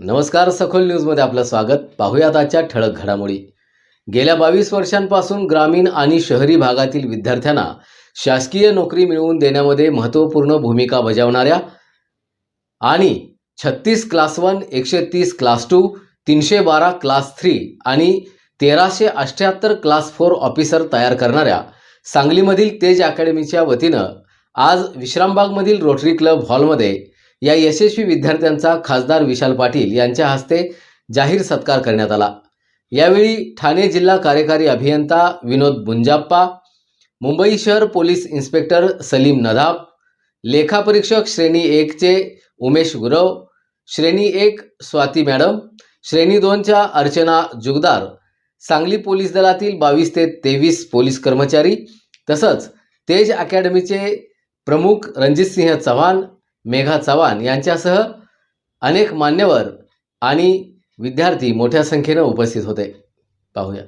नमस्कार सखोल न्यूजमध्ये आपलं स्वागत. पाहूयात आजच्या ठळक घडामोडी. गेल्या बावीस वर्षांपासून ग्रामीण आणि शहरी भागातील विद्यार्थ्यांना शासकीय नोकरी मिळवून देण्यामध्ये महत्त्वपूर्ण भूमिका बजावणाऱ्या आणि छत्तीस क्लास वन एकशे तीस क्लास टू तीनशे बारा क्लास थ्री आणि तेराशे अठ्ठ्याहत्तर क्लास फोर ऑफिसर तयार करणाऱ्या सांगलीमधील तेज अकॅडमीच्या वतीनं आज विश्रामबागमधील रोटरी क्लब हॉलमध्ये या यशस्वी विद्यार्थ्यांचा खासदार विशाल पाटील यांच्या हस्ते जाहीर सत्कार करण्यात आला. यावेळी ठाणे जिल्हा कार्यकारी अभियंता विनोद बुंजाप्पा मुंबई शहर पोलीस इन्स्पेक्टर सलीम नदाब लेखापरीक्षक श्रेणी एकचे उमेश गुरव श्रेणी एक स्वाती मॅडम श्रेणी दोनच्या अर्चना जुगदार सांगली पोलीस दलातील बावीस ते तेवीस पोलीस कर्मचारी तसंच तेज अकॅडमीचे प्रमुख रणजितसिंह चव्हाण मेघा चव्हाण यांच्यासह अनेक मान्यवर आणि विद्यार्थी मोठ्या संख्येनं उपस्थित होते. पाहूया.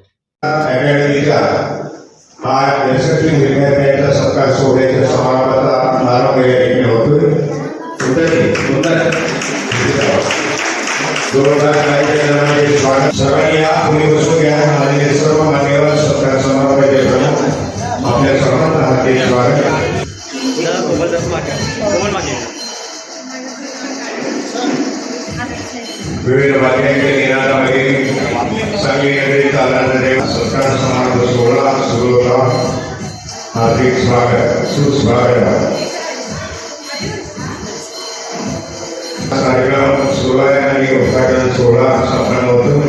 हा यशस्वी विद्यार्थ्यांचा सत्कार सोहळ्याच्या समारंभाचा प्रारंभ या ठिकाणी होतोय. स्वागत. सर्वांनी या बसून घ्या आणि उद्घाटन सोहळा संपन्न होतो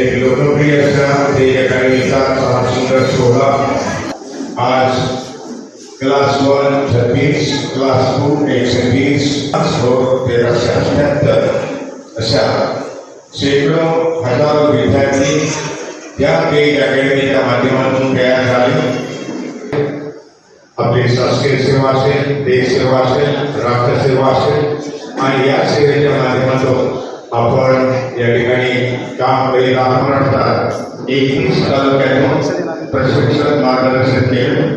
एक लोकप्रिय असा ते अकॅडमीचा हा सुंदर सोहळा आज क्लास वन छत्तीस क्लास टू एकशे वीस क्लास फोर तेराशे अठ्याहत्तर अशा शेकडो हजारो विद्यार्थी या तेज अकॅडमीच्या माध्यमातून तयार झाले आपली शासकीय सेवा असेल देश सेवा असेल राष्ट्रसेवा असेल आणि या सेवेच्या माध्यमातून आपण या ठिकाणी काम करीत आत्मरतात एकवीस तालुक्यातून प्रशिक्षण मार्गदर्शन केले.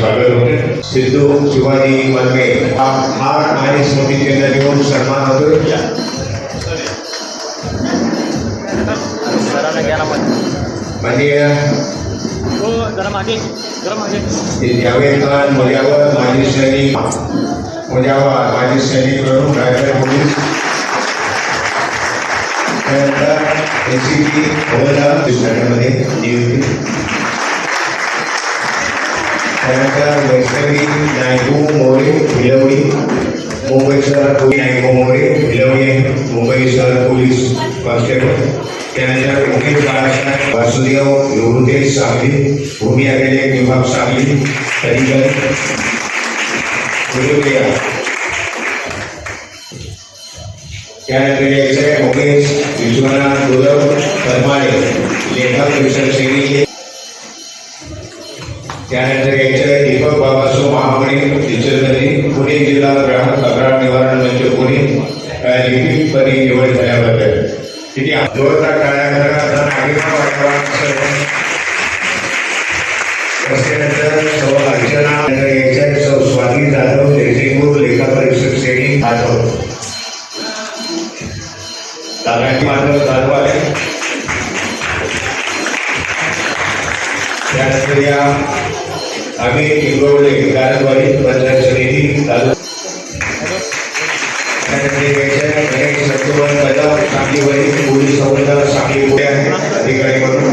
स्वागत होते. सिद्धू शिवाजी मलमे हा हार आणि स्मृती चिन्ह देऊन सन्मान होतो. म्हणजे हो जरा मागे जरा मागे जावेद खान मुजावर माजी सैनिक मुजावर माजी सैनिक म्हणून रायगड पोलीस त्यानंतर एन सी पी हवालदार शाळेमध्ये नियुक्ती त्यानंतर वैष्णवी नायकू मोरे भिलवडी मुंबई शहर पोलीस नायकू मोरे भिलवडी मुंबई शहर पोलीस कॉन्स्टेबल त्यानंतर उमेश बाळासाहेब वासुदेव योगुते सांगली भूमी अभिलेख विभाग करिगल उलुबिया त्यानंतर मुकेश विश्वनाथ गुरव परमाळे लेखक विषय त्यानंतर यायचं दीपक बाबासो महामणी इचलकरंजी पुणे जिल्हा ग्राहक तक्रार निवारण मंच पुणे अ, लिखितपणे निवड झाल्याबद्दल किती जोरदार टाळ्या करा जण आगीमा वाटावा त्यानंतर सौ अर्चना नंतर यायचं आहे सौ स्वाती जाधव जयसिंगपूर लेखा परीक्षक श्रेणी जाधव दादाजी माधव जाधव आहे त्यानंतर या आम्ही इंगवले गारवाडी पंचायत समिती तालुका त्यानंतर गणेश सत्तुवन कदम सांगलीवरील पोलीस हवालदार सांगली पुढे आहे अधिकारी म्हणून.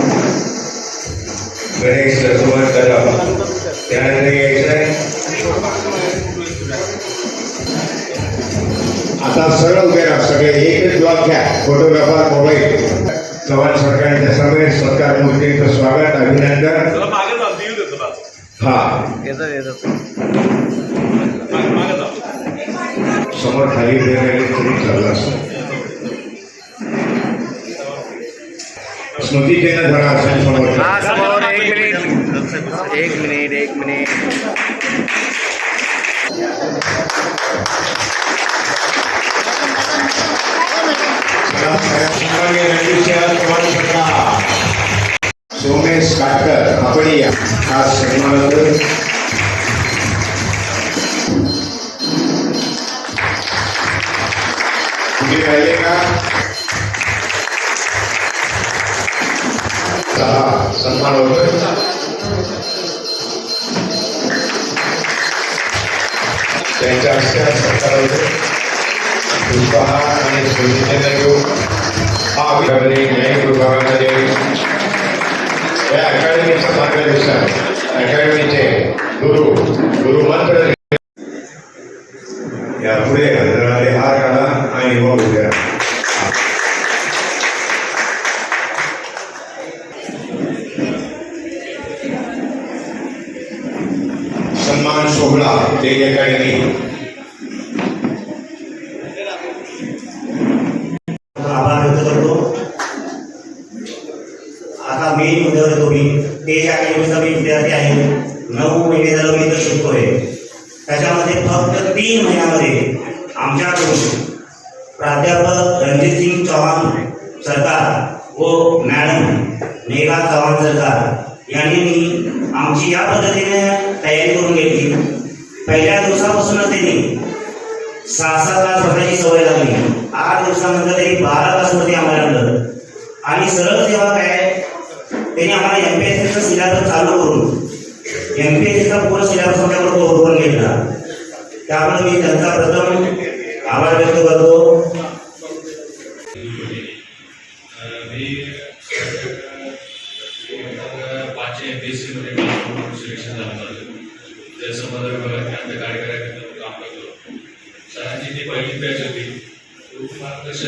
गणेश सत्तुवन कदम त्यानंतर यायचं आहे. आता सरळ उभे राहा सगळे एकच ब्लॉक घ्या. फोटोग्राफर मोबाईल चव्हाण सरकारच्या सगळे सरकार मूर्तीचं स्वागत अभिनंदन. हा. समोर खाली गेलेले तरी चाललं असतं स्मृतीचिन्ह धरा असेल समोर हा समोर एक मिनिट। एक मिनिट एक मिनिट। सन्माननीय रणजित सिंह चव्हाण सरकार सोमेश काटकर आपण आपण या खास सन्मानाचं त्यांच्या अक्षर आज सत्कार पुष्पहार आणि स्मृतिचिन्ह घेऊन हा विभागाने न्यायिक विभागामध्ये या अकॅडमीच्या मार्गदर्शन अकॅडमीचे गुरु गुरुमंत्र यापुढे हजराले हार काढा आणि मग उद्या. सन्मान सोहळा तेज अकॅडमी आभार व्यक्त करतो. आता मेन मुद्द्यावर येतो मी. या अकॅडमीचा मी विद्यार्थी आहे. नऊ महिने झालं मी इथं शिकतोय. त्याच्यामध्ये फक्त तीन महिन्यामध्ये आमच्याकडून प्राध्यापक रणजितसिंग चव्हाण सरकार व मॅडम मेघा चव्हाण सरकार यांनी मी आमची या पद्धतीने तयारी करून घेतली. पहिल्या दिवसापासूनच त्यांनी सहा सात तास बसायची सवय लागली आठ दिवसानंतर तरी बारा तास वरती आम्हाला लागलं आणि सरळ जेव्हा काय त्यांनी आम्हाला एम पी एस सीचा सिलेबस चालू करून एम पी एस सीचा पूर्ण सिलेबस आमच्याकडे ओढवून घेतला त्यामुळे मी त्यांचा प्रथम आभार व्यक्त करतो.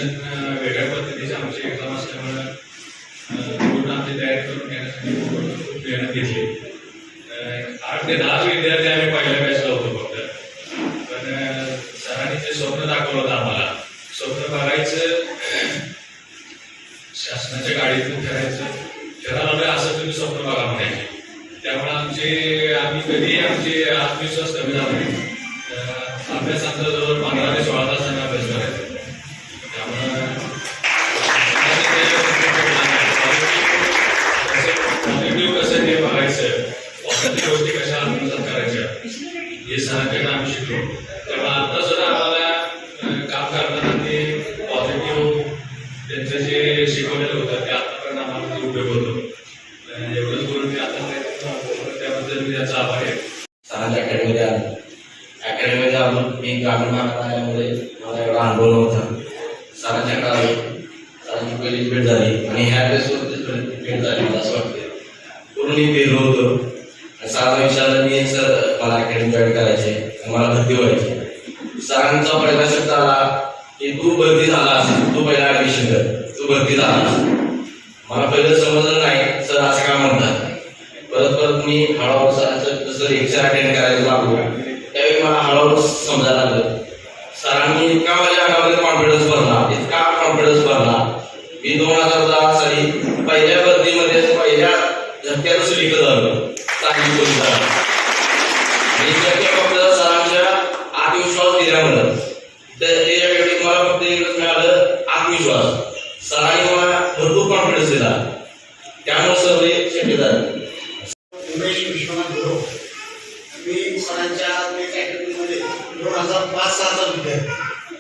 सेशन वेगळ्या पद्धतीचे आमची एक्झाम असल्यामुळं पूर्ण आमची तयारी करून घेण्यासाठी खूप मेहनत घेतली. आठ ते दहा विद्यार्थी आम्ही पहिल्या बॅचला होतो फक्त. पण सरांनी ते स्वप्न दाखवलं होतं आम्हाला. स्वप्न बघायचं शासनाच्या गाडीतून करायचं फिरायला असं तुम्ही स्वप्न बघा म्हणायचे. त्यामुळे आमचे आम्ही कधी आमचे आत्मविश्वास कमी झाला झाली झाली मला असं पूर्ण मी होतो आणि विचारलं मी सर मला अकॅडमी जॉईन करायचे मला भरती व्हायची. सरांचा पहिला शब्द आला की तू भरती झाला असेल तू पहिला ऍडमिशन कर. तू भरती झाला असेल. मला पहिलं समजलं नाही सर असं का म्हणतात? परत परत मी हळूहळू सरांचं जसं लेक्चर अटेंड करायला लागलो त्यावेळी मला हळूहळू समजायला लागलं. सरांनी इतका माझ्या अंगामध्ये कॉन्फिडन्स भरला इतका कॉन्फिडन्स भरला मी दोन हजार दहा साली पहिल्या भरतीमध्ये पहिल्या झटक्यातच लिखत झालो चांगली गोष्ट झाली. आणि शक्य फक्त सरांच्या आत्मविश्वास दिल्यामुळं तर ते या वेळी मला फक्त एकच मिळालं आत्मविश्वास सरांनी मला भरपूर कॉन्फिडन्स दिला त्यामुळे सर्व हे शक्य झालं उमेश विश्वनाथ गुरु मी सरांच्या मेक अकॅडमीमध्ये दोन हजार पाच सहाचा विद्यार्थी.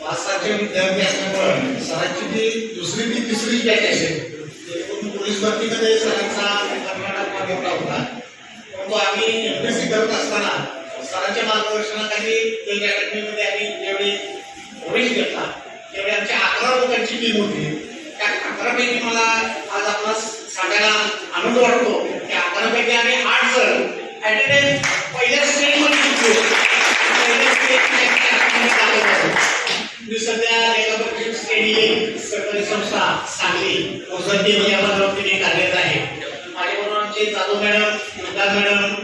पाच सहाचे विद्यार्थी असल्यामुळे सरांची जी दुसरी ती तिसरी बॅच असेल एकूण पोलीस भरतीमध्ये सरांचा कर्नाटक घेतला होता. परंतु आम्ही एम एस सी करत असताना सरांच्या मार्गदर्शनाखाली मेक अकॅडमीमध्ये आम्ही ज्यावेळी प्रवेश घेतला त्यावेळी आमच्या अकरा लोकांची टीम होती. त्या अकरापैकी मला आज आपला सांगायला आनंद वाटतो की अकरापैकी आम्ही आठ जण. ॲट अ टाइम पहिल्या संस्था सांगली औषधी या पदावरती कार्यरत आहे. माझ्याबरोबर आमचे जाधव मॅडम मुद्दार मॅडम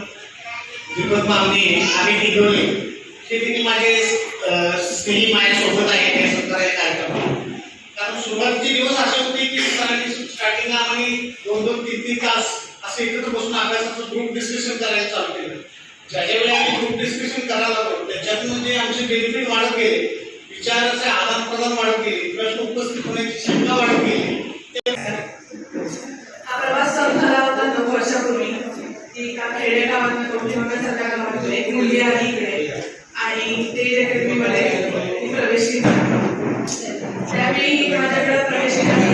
दीपक मामने आम्ही टिकवले ते तिने माझे स्टेडी माझ्यासोबत आहे त्या सरकारी कार्यक्रम कारण सुरुवातीचे दिवस असे होते की सरांनी स्टार्टिंगला आम्ही दोन दोन तीन तीन तास असे एकत्र बसून अभ्यासाचं ग्रुप डिस्कशन करायला चालू केलं. ज्याच्या वेळी आम्ही ग्रुप डिस्कशन करायला लागलो त्याच्यातून जे आमचे बेनिफिट वाढत गेले विचाराचे आदान प्रदान वाढत गेले प्रश्न उपस्थित होण्याची क्षमता वाढत गेली हा प्रवास चालू झाला होता नऊ वर्षापूर्वी. एका खेडेगावात कवठी होण्यासारख्या एक मुलगी आली इकडे. आणि ते अकॅडमीमध्ये ती प्रवेश घेतला त्यावेळी माझ्याकडे प्रवेश घेतला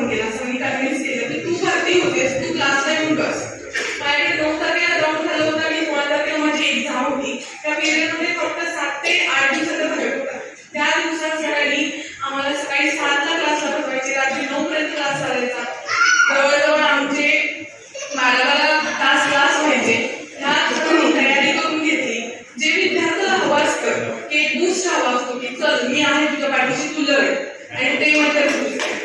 फोन केला सरांनी कन्व्हिन्स केलं. की तू भरती होतेस. तू क्लासला येऊन बस. माझ्याकडे नऊ तारखेला ग्राउंड झालं होतं आणि सोळा तारखेला माझी एक्झाम होती. त्या पिरियडमध्ये फक्त सात ते आठ दिवसाचा बजेट होता. त्या दिवसात सकाळी आम्हाला सकाळी सातला क्लासला बसवायचे रात्री नऊ पर्यंत क्लास चालायचा. जवळजवळ आमचे बारा बारा तास क्लास व्हायचे. ह्या तयारी करून घेतली. जे विद्यार्थ्याला हवं असतं की एक बूस्ट हवा असतो की चल मी आहे तुझ्या पाठीशी तुझं आणि ते म्हणतात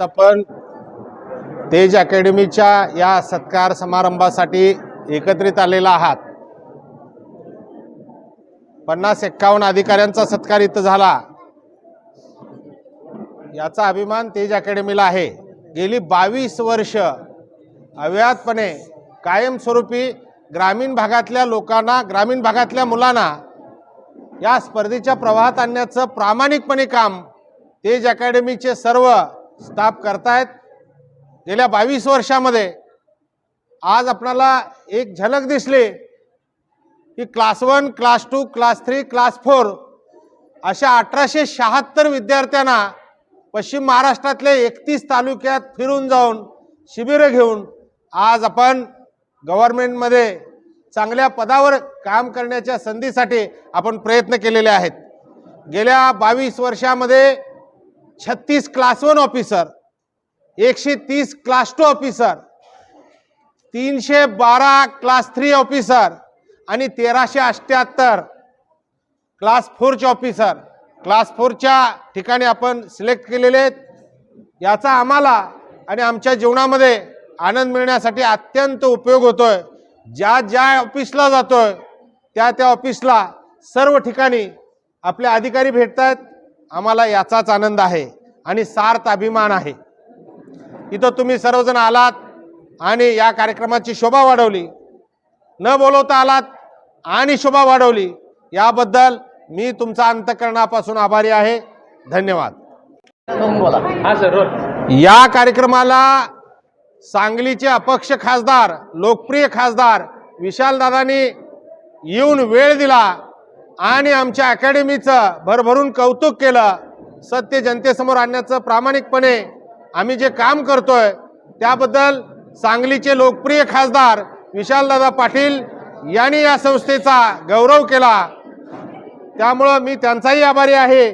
आहे आपण तेज अकॅडमीच्या या सत्कार समारंभासाठी एकत्रित आलेला आहात. पन्नास एक्कावन्न अधिकाऱ्यांचा सत्कार इथं झाला. याचा अभिमान तेज अकॅडमीला आहे. गेली बावीस वर्ष अव्याहतपणे कायमस्वरूपी ग्रामीण भागातल्या लोकांना ग्रामीण भागातल्या मुलांना या स्पर्धेच्या प्रवाहात आणण्याचं प्रामाणिकपणे काम तेज अकॅडमीचे सर्व स्थाप करतायत. गेल्या बावीस वर्षामध्ये आज आपणाला एक झलक दिसली की class one class two class three class four अशा अठराशे शहात्तर विद्यार्थ्यांना पश्चिम महाराष्ट्रातले एकतीस तालुक्यात फिरून जाऊन शिबिरं घेऊन आज आपण गव्हर्मेंटमध्ये चांगल्या पदावर काम करण्याच्या संधीसाठी आपण प्रयत्न केलेले आहेत. गेल्या बावीस वर्षामध्ये छत्तीस क्लास वन ऑफिसर एकशे तीस क्लास टू ऑफिसर तीनशे बारा क्लास थ्री ऑफिसर आणि तेराशे अठ्ठ्याहत्तर क्लास फोरचे ऑफिसर क्लास फोरच्या ठिकाणी आपण सिलेक्ट केलेले आहेत. याचा आम्हाला आणि आमच्या जीवनामध्ये आनंद मिळण्यासाठी अत्यंत उपयोग होतोय. ज्या ज्या ऑफिसला जातोय त्या त्या ऑफिसला सर्व ठिकाणी आपले अधिकारी भेटत आहेत आम्हाला याचाच आनंद आहे आणि सार्थ अभिमान आहे. इथं तुम्ही सर्वजण आलात आणि या कार्यक्रमाची शोभा वाढवली. न बोलवता आलात आणि शोभा वाढवली. याबद्दल मी तुमचा अंतकरणापासून आभारी आहे. धन्यवाद. हा या कार्यक्रमाला सांगलीचे अपक्ष खासदार लोकप्रिय खासदार विशालदादांनी येऊन वेळ दिला. आणि आमच्या अकॅडमीचं भरभरून कौतुक केलं. सत्य जनतेसमोर आणण्याचं प्रामाणिकपणे आम्ही जे काम करतोय त्याबद्दल सांगलीचे लोकप्रिय खासदार विशालदादा पाटील यांनी या संस्थेचा गौरव केला. त्यामुळं मी त्यांचाही आभारी आहे.